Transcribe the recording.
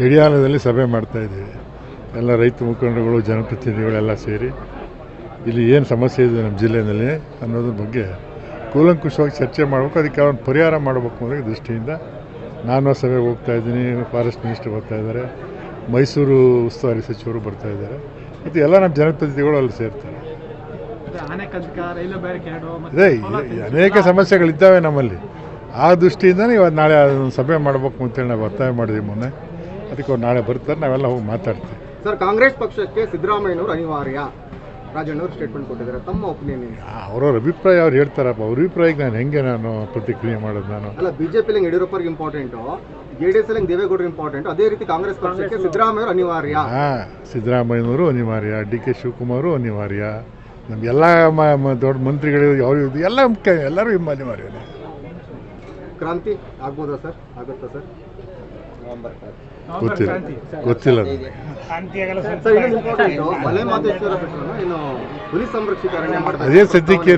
ಹಿಡಿಯಾಲದಲ್ಲಿ ಸಭೆ ಮಾಡ್ತಾಯಿದ್ದೀವಿ ಎಲ್ಲ ರೈತ ಮುಖಂಡರುಗಳು ಜನಪ್ರತಿನಿಧಿಗಳೆಲ್ಲ ಸೇರಿ. ಇಲ್ಲಿ ಏನು ಸಮಸ್ಯೆ ಇದೆ ನಮ್ಮ ಜಿಲ್ಲೆಯಲ್ಲಿ ಅನ್ನೋದ್ರ ಬಗ್ಗೆ ಕೂಲಂಕುಷವಾಗಿ ಚರ್ಚೆ ಮಾಡಬೇಕು. ಅದಕ್ಕೆ ಅವ್ರನ್ನ ಪರಿಹಾರ ಮಾಡಬೇಕು ಅನ್ನೋ ದೃಷ್ಟಿಯಿಂದ ನಾನು ಸಭೆಗೆ ಹೋಗ್ತಾ ಇದ್ದೀನಿ. ಫಾರೆಸ್ಟ್ ಮಿನಿಸ್ಟರ್ ಬರ್ತಾ ಇದ್ದಾರೆ. ಮೈಸೂರು ಉಸ್ತುವಾರಿ ಸಚಿವರು ಬರ್ತಾ ಇದ್ದಾರೆ. ಮತ್ತು ಎಲ್ಲ ನಮ್ಮ ಜನಪ್ರತಿನಿಧಿಗಳು ಅಲ್ಲಿ ಸೇರ್ತಾರೆ. ಅದೇ ಅನೇಕ ಸಮಸ್ಯೆಗಳಿದ್ದಾವೆ ನಮ್ಮಲ್ಲಿ. ಆ ದೃಷ್ಟಿಯಿಂದನೇ ಇವತ್ತು ನಾಳೆ ಅದನ್ನು ಸಭೆ ಮಾಡಬೇಕು ಅಂತೇಳಿ ನಾವು ಒತ್ತಾಯ ಮಾಡಿದ್ವಿ ಮೊನ್ನೆ. ಅದಕ್ಕೆ ಅವ್ರು ನಾಳೆ ಬರ್ತಾರೆ ನಾವೆಲ್ಲ ಹೋಗಿ ಮಾತಾಡ್ತೀವಿ. ಸರ್ ಕಾಂಗ್ರೆಸ್ ಪಕ್ಷಕ್ಕೆ ಸಿದ್ದರಾಮಯ್ಯನವರು ಅನಿವಾರ್ಯ. ರಾಜಣ್ಣವರು ಸ್ಟೇಟ್ಮೆಂಟ್ ಕೊಟ್ಟಿದ್ದಾರೆ. ತಮ್ಮ ಒಪಿನಿಯನ್ ಅವ್ರವ್ರ ಅಭಿಪ್ರಾಯ ಅವ್ರು ಹೇಳ್ತಾರಪ್ಪ. ಅವ್ರ ಅಭಿಪ್ರಾಯಕ್ಕೆ ನಾನು ಹೆಂಗೆ ನಾನು ಪ್ರತಿಕ್ರಿಯೆ ಮಾಡೋದು ನಾನು? ಅಲ್ಲ ಬಿಜೆಪಿ ಯಡಿಯೂರಪ್ಪರಿಗೆ ಇಂಪಾರ್ಟೆಂಟು ಜೆ ಡಿ ಎಸ್ ಎಲ್ಲಿ ದೇವೇಗೌಡರು ಇಂಪಾರ್ಟೆಂಟ್ ಅದೇ ರೀತಿ ಕಾಂಗ್ರೆಸ್ ಪಕ್ಷಕ್ಕೆ ಸಿದ್ದರಾಮಯ್ಯವರು ಅನಿವಾರ್ಯ. ಹಾಂ ಸಿದ್ದರಾಮಯ್ಯನವರು ಅನಿವಾರ್ಯ. ಡಿ ಕೆ ಶಿವಕುಮಾರು ಅನಿವಾರ್ಯ. ನಮ್ಮ ಎಲ್ಲ ಮ- ದೊಡ್ಡ ಮಂತ್ರಿಗಳು ಯಾವ ಇದು ಎಲ್ಲ ಮುಖ್ಯ ಎಲ್ಲರೂ ಇಮ್ಮ ಅನಿವಾರ್ಯನೇ ಕ್ರಾಂತಿ ಆಗ್ಬೋದಾ ಸರ್? ಆಗುತ್ತಾ ಸರ್? ಗೊತ್ತಿಲ್ಲ. ಗೊತ್ತಿಲ್ಲ. ಅದು. ಸರ್ ಇನ್ನೊಂದು ಇಂಪಾರ್ಟೆಂಟ್ ಮಲೆ ಮಾದೇಶ್ವರ ಬೆಟ್ಟವನ್ನು ಇನ್ನು ಹುಲಿ ಸಂರಕ್ಷಿತ ಅರಣ್ಯ ಮಾಡಬೇಕು. ಅದೇ ಸದ್ಯಕ್ಕೆ